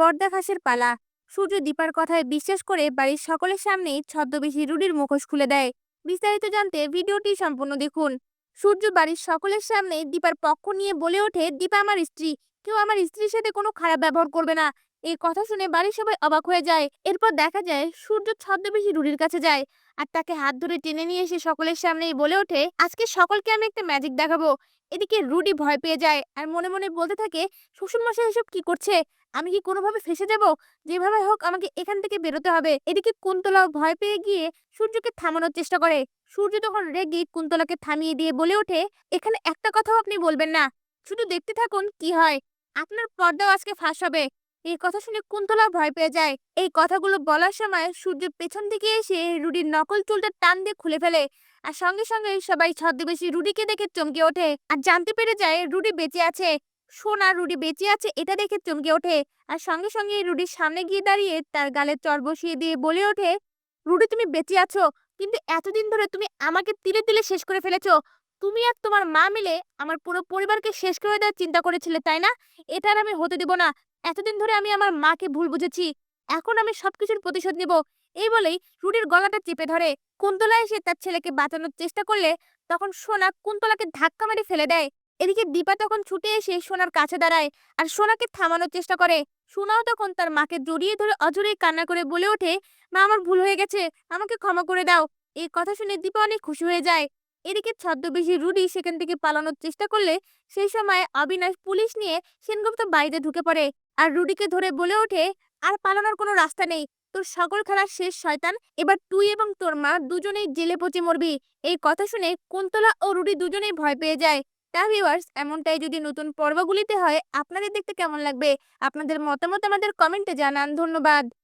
পর্দা ফাঁসের পালা। সূর্য দীপার কথায় বিশ্বাস করে বাড়ির সকলের সামনেই ছদ্মবেশী রুডির মুখোশ খুলে দেয়। বিস্তারিত জানতে ভিডিওটি সম্পূর্ণ দেখুন। সূর্য বাড়ির সকলের সামনে দীপার পক্ষ নিয়ে বলে ওঠে, দীপা আমার স্ত্রী। কেউ আমার স্ত্রীর সাথে কোনো খারাপ ব্যবহার করবে না। এই কথা শুনে বাড়ির সবাই অবাক হয়ে যায়। এরপর দেখা যায়, সূর্য ছদ্মবেশী রুডির কাছে যায় আর তাকে হাত ধরে টেনে নিয়ে এসে সকলের সামনেই বলে ওঠে, আজকে সকলকে আমি একটা ম্যাজিক দেখাবো। এদিকে রুডি ভয় পেয়ে যায় আর মনে মনে বলতে থাকে, শ্বশুরমশাই এসব কি করছে? আমি কি কোনোভাবে ফেসে যাব? যেভাবে হোক আমাকে এখান থেকে বেরোতে হবে। এদিকে কুন্তলাও ভয় পেয়ে গিয়ে সূর্যকে থামানোর চেষ্টা করে। সূর্য তখন রেগে কুন্তলাকে থামিয়ে দিয়ে বলে ওঠে, এখানে একটা কথাও আপনি বলবেন না। শুধু দেখতে থাকুন কি হয়। আপনার পর্দাও আজকে ফাঁস হবে। এই কথা শুনে কুন্তলা ভয় পেয়ে যায়। এই কথাগুলো বলার সময় সূর্য পেছন থেকে এসে রুডির নকল চুলটা টান দিয়ে খুলে ফেলে। আর সঙ্গে সঙ্গে সবাই ছদ্মবেশী রুডিকে দেখে চমকে ওঠে। আর জানতে পেরে যায় রুডি বেঁচে আছে। সোনা রুডি বেঁচে আছে এটা দেখে চমকে ওঠে। আর সঙ্গে সঙ্গে রুডির সামনে গিয়ে দাঁড়িয়ে তার গালে চর বসিয়ে দিয়ে বলে ওঠে, রুডি তুমি বেঁচে আছো, কিন্তু এতদিন ধরে তুমি আমাকে তিলে তিলে শেষ করে ফেলেছো। তুমি আর তোমার মা মিলে আমার পুরো পরিবারকে শেষ করে দেওয়ার চিন্তা করেছিলে, তাই না? এটা আর আমি হতে দেব না। এতদিন ধরে আমি আমার মাকে ভুল বুঝেছি। এখন আমি সবকিছুর প্রতিশোধ নেব। এই বলেই রুডির গলাটা চেপে ধরে। কুন্তলা এসে তার ছেলেকে বাঁচানোর চেষ্টা করলে তখন সোনা কুন্তলাকে ধাক্কা মেরে ফেলে দেয়। এদিকে দীপা তখন ছুটে এসে সোনার কাছে দাঁড়ায় আর সোনাকে থামানোর চেষ্টা করে। সোনাও তখন তার মাকে জড়িয়ে ধরে অজরেই কান্না করে বলে ওঠে, মা, আমার ভুল হয়ে গেছে। আমাকে ক্ষমা করে দাও। এই কথা শুনে দীপা অনেক খুশি হয়ে যায়। এদিকে ছদ্মবেশী রুডি সেখান থেকে পালানোর চেষ্টা করলে সেই সময় অবিনাশ পুলিশ নিয়ে সেনগুপ্ত বাড়িতে ঢুকে পড়ে। আর রুডিকে ধরে বলে ওঠে, আর পালানোর কোনো রাস্তা নেই। তোর সকল খেলার শেষ, শয়তান। এবার তুই এবং তোর মা দুজনেই জেলে পচে মরবি। এই কথা শুনে কুন্তলা ও রুডি দুজনেই ভয় পেয়ে যায়। তা ভিউয়ার্স এমনটাই যদি নতুন পর্বগুলিতে হয়, আপনাদের দেখতে কেমন লাগবে? আপনাদের মতামত আমাদের কমেন্টে জানান। ধন্যবাদ।